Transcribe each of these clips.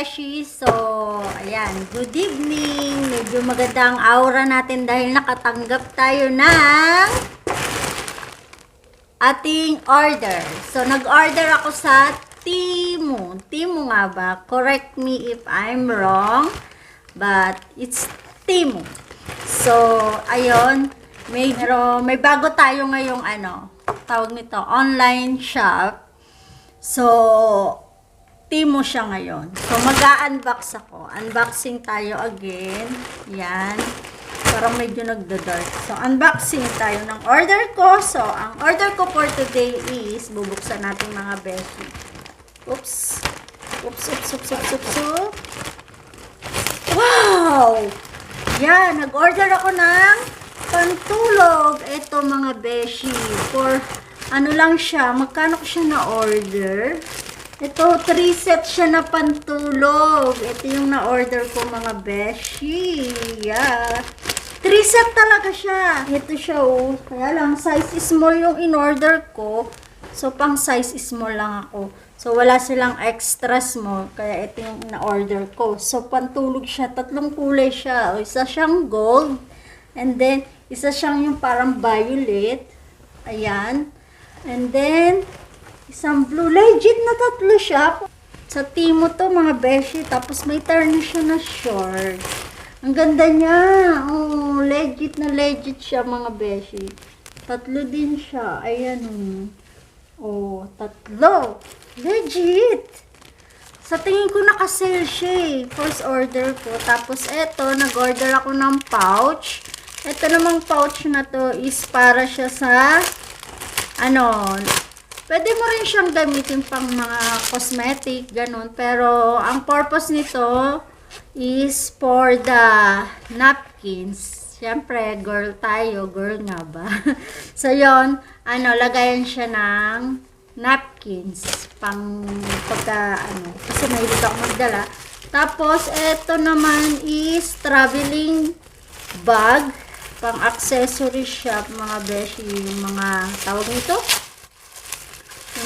Beshi. So, ayan, good evening. Medyo maganda ang aura natin dahil nakatanggap tayo ng ating order. So, nag-order ako sa Timu. Timu nga ba? Correct me if I'm wrong. But, it's Timu. So, ayun. May, pero may bago tayo ngayong ano, tawag nito, online shop. So, Timo siya ngayon. So, mag-unbox ako. Unboxing tayo again. Yan. Parang medyo nagda-dark. So, unboxing tayo ng order ko. So, ang order ko for today is, bubuksan natin mga beshi. Oops. Oops, oops, oops, oops, oops, oops. Wow! Yan, nag-order ako ng pantulog. Ito mga beshi. For, ano lang siya, magkano ko siya na-order? Ito, 3 set siya na pantulog. Ito yung na-order ko mga beshi. Yeah. 3 set talaga siya. Ito siya oh. Kaya lang, size small yung in-order ko. So, pang size small lang ako. So, wala silang extra small. Kaya ito yung na-order ko. So, pantulog siya. Tatlong kulay siya. Isa siyang gold. And then, isa siyang yung parang violet. Ayan. And then, isang blue. Legit na tatlo siya. Sa timo to, mga beshi. Tapos may turn siya na short. Ang ganda niya. Oh, legit na legit siya, mga beshi. Tatlo din siya. Ayan, oh. Oh, tatlo. Legit. Sa tingin ko nakasale siya eh. First order ko. Tapos eto, nag-order ako ng pouch. Ito namang pouch na to is para siya sa ano, pwede mo rin siyang gamitin pang mga cosmetic, ganun. Pero, ang purpose nito is for the napkins. Siyempre, girl tayo, girl nga ba? so, yon ano, lagayan siya ng napkins pang pagka, ano, kasi mahilig ako magdala. Tapos, eto naman is traveling bag, pang accessory shop, mga beshi, mga tawag nito,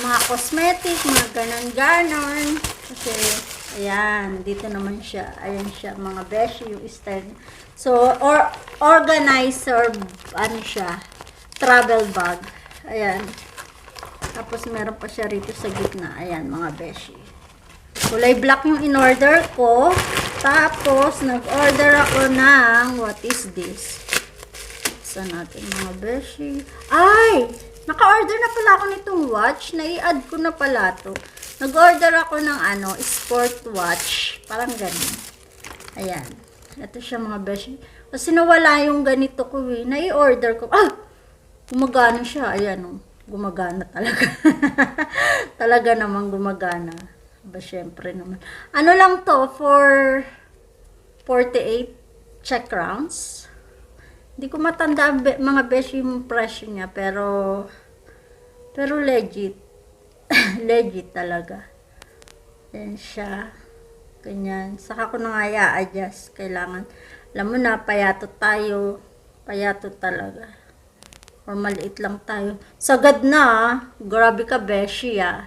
mga cosmetic, mga ganon-ganon. Kasi, ayan, dito naman siya. Ayan siya, mga beshi, yung style. So, or, organizer, ano siya, travel bag. Ayan. Tapos, meron pa siya rito sa gitna. Ayan, mga beshi. Kulay black yung in-order ko. Tapos, nag-order ako ng, what is this? Sa natin mga beshi. Ay! Naka-order na pala ako nitong watch. Nai-add ko na pala to. Nag-order ako ng ano, sport watch. Parang ganun. Ayan. Ito siya mga beshi. Kasi nawala yung ganito ko eh. Nai-order ko. Ah! Gumagana siya. Ayan oh. Gumagana talaga. talaga namang gumagana. Ba, syempre naman. Ano lang to? For 48 check rounds. Hindi ko matanda be- mga besh yung presyo niya, pero pero legit. legit talaga. Yan siya. Ganyan. Saka ko na nga i-adjust. Kailangan. Alam mo na, payato tayo. Payato talaga. Or maliit lang tayo. Sagad na, ah. Grabe ka, beshi, ah.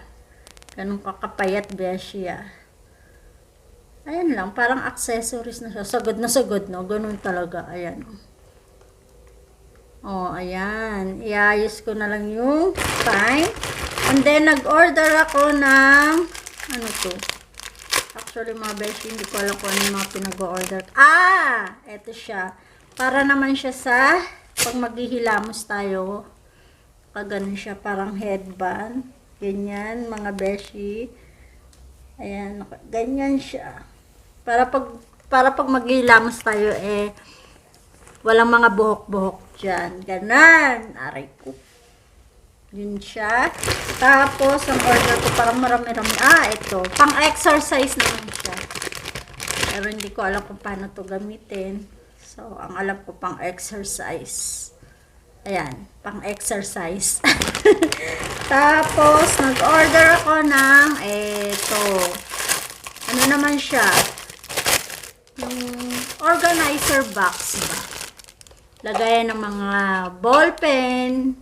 Ganun ka kapayat, beshi, ah. Ayan lang, parang accessories na siya. Sagad na sagad, no? Ganun talaga. Ayan. Oh, ayan. Iayos ko na lang yung time. And then, nag-order ako ng, ano to? Actually, mga beshi, hindi ko alam kung ano yung mga pinag-order. Ah! Eto siya. Para naman siya sa, pag maghihilamos tayo, pag ganun siya, parang headband. Ganyan, mga beshi. Ayan, ganyan siya. Para pag para pag maghihilamos tayo eh walang mga buhok-buhok diyan. Ganan. Aray ko. Yun siya. Tapos, ang order ko parang marami-rami. Ah, ito. Pang-exercise naman siya. Pero hindi ko alam kung paano to gamitin. So, ang alam ko pang-exercise. Ayan, pang-exercise. Tapos, nag-order ako ng eto. Ano naman siya? Yung organizer box ba? Lagayan ng mga ballpen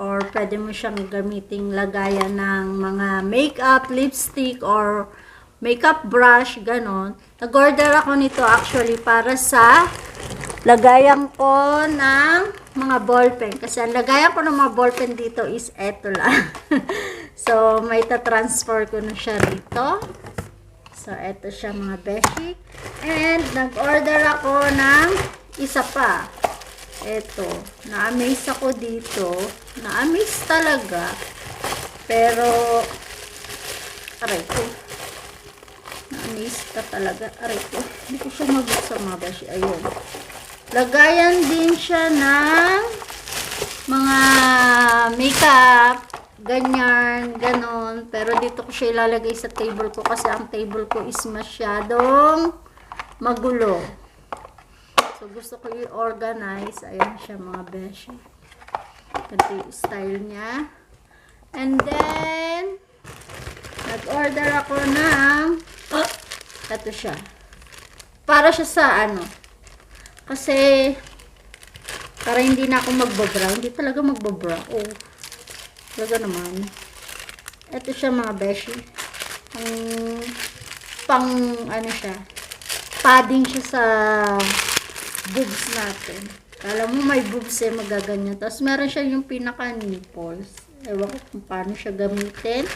or pwede mo siyang gamiting lagayan ng mga makeup, lipstick or makeup brush, ganon. Nag-order ako nito actually para sa lagayan ko ng mga ballpen. Kasi ang lagayan ko ng mga ballpen dito is eto lang. so, may ta-transfer ko na siya rito. So, eto siya mga beshi. And, nag-order ako ng isa pa. Eto. Na-amaze ako dito. Na-amaze talaga. Pero, aray ko. Na-amaze ka talaga. Aray ko. Hindi ko siya mabuksan mga. Ayun. Lagayan din siya ng mga makeup, ganyan, ganon. Pero dito ko siya ilalagay sa table ko kasi ang table ko is masyadong magulo. So, gusto ko i-organize. Ayan siya mga beshi. Ito yung style niya. And then, nag-order ako ng, oh, ito siya. Para siya sa ano, kasi, para hindi na ako magbabra. Hindi talaga magbabra. Oh. Talaga naman. Ito siya mga beshi. Ang pang, ano siya, padding siya sa boobs natin. Kala mo may boobs eh, magaganyan. Tapos meron siya yung pinaka-nipples. Ewan ko kung paano siya gamitin.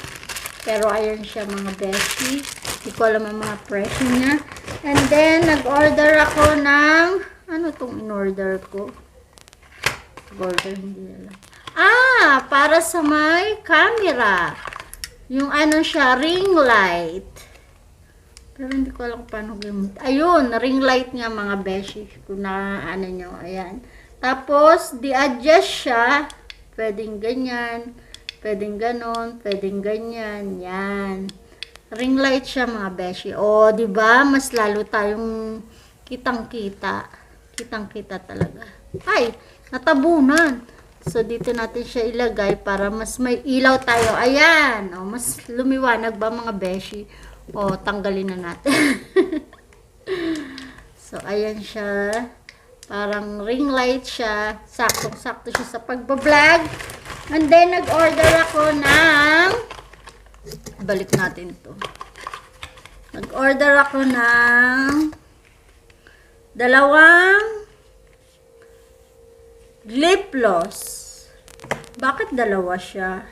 Pero ayan siya mga beshi. Hindi ko alam ang mga presyo niya. And then, nag-order ako ng, ano tong in-order ko? Order, hindi alam. Ah, para sa may camera. Yung ano siya, ring light. Pero hindi ko alam paano gamit. Ayun, ring light niya mga beshi. Kung na ano nyo, ayan. Tapos, di-adjust siya. Pwedeng ganyan. Pwedeng ganon. Pwedeng ganyan. Yan. Ring light siya mga beshi. O, di ba Mas lalo tayong kitang-kita. Kitang-kita talaga. Ay, natabunan. So, dito natin siya ilagay para mas may ilaw tayo. Ayan. O, mas lumiwanag ba mga beshi? O, tanggalin na natin. so, ayan siya. Parang ring light siya. Saktong-sakto siya sa pagbablog. And then, nag-order ako ng... Balik natin to. Nag-order ako ng... Dalawang lip gloss. Bakit dalawa siya?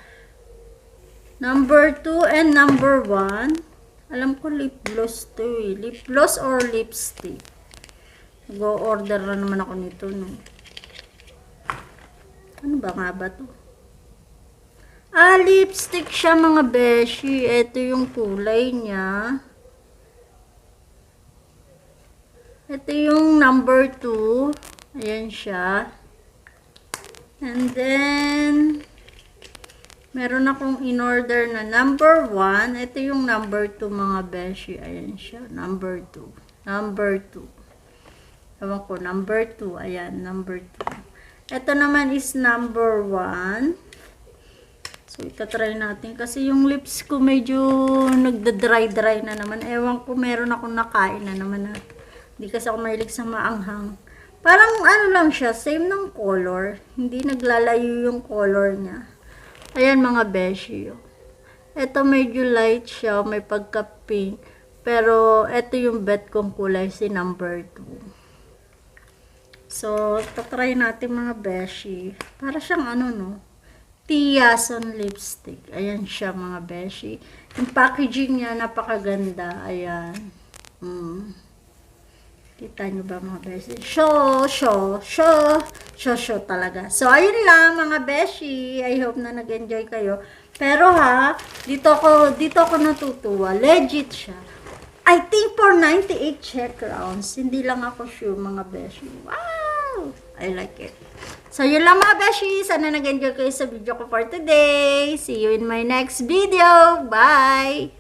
Number 2 and number 1. Alam ko lip gloss to eh. Lip gloss or lipstick. Go-order na naman ako nito, no. Ano ba nga ba to? Ah, lipstick siya mga beshi. Ito yung kulay niya. Ito yung number 2. Ayan siya. And then, meron akong in-order na number 1. Ito yung number 2 mga beshi. Ayan siya. Number 2. Number 2. Ewan ko, number 2. Ayan, number 2. Ito naman is number 1. So, itatry natin. Kasi yung lips ko medyo nagda-dry-dry na naman. Ewan ko, meron akong nakain na naman. Na. Hindi kasi ako mahilig sa maanghang. Parang ano lang siya, same ng color. Hindi naglalayo yung color niya. Ayan mga beshi. oh. Ito medyo light siya, may pagka-pink. Pero ito yung bet kong kulay, si number 2. So, tatry natin mga beshi. Para siyang ano no, Tiason lipstick. Ayan siya mga beshi. Yung packaging niya napakaganda. Ayan. Mm. Kita nyo ba mga beshi? Show, show, show, show, show talaga. So, ayun lang mga beshi. I hope na nag-enjoy kayo. Pero ha, dito ako, dito ako natutuwa. Legit siya. I think for 98 check rounds. Hindi lang ako sure mga beshi. Wow! I like it. So, yun lang mga beshi. Sana nag-enjoy kayo sa video ko for today. See you in my next video. Bye!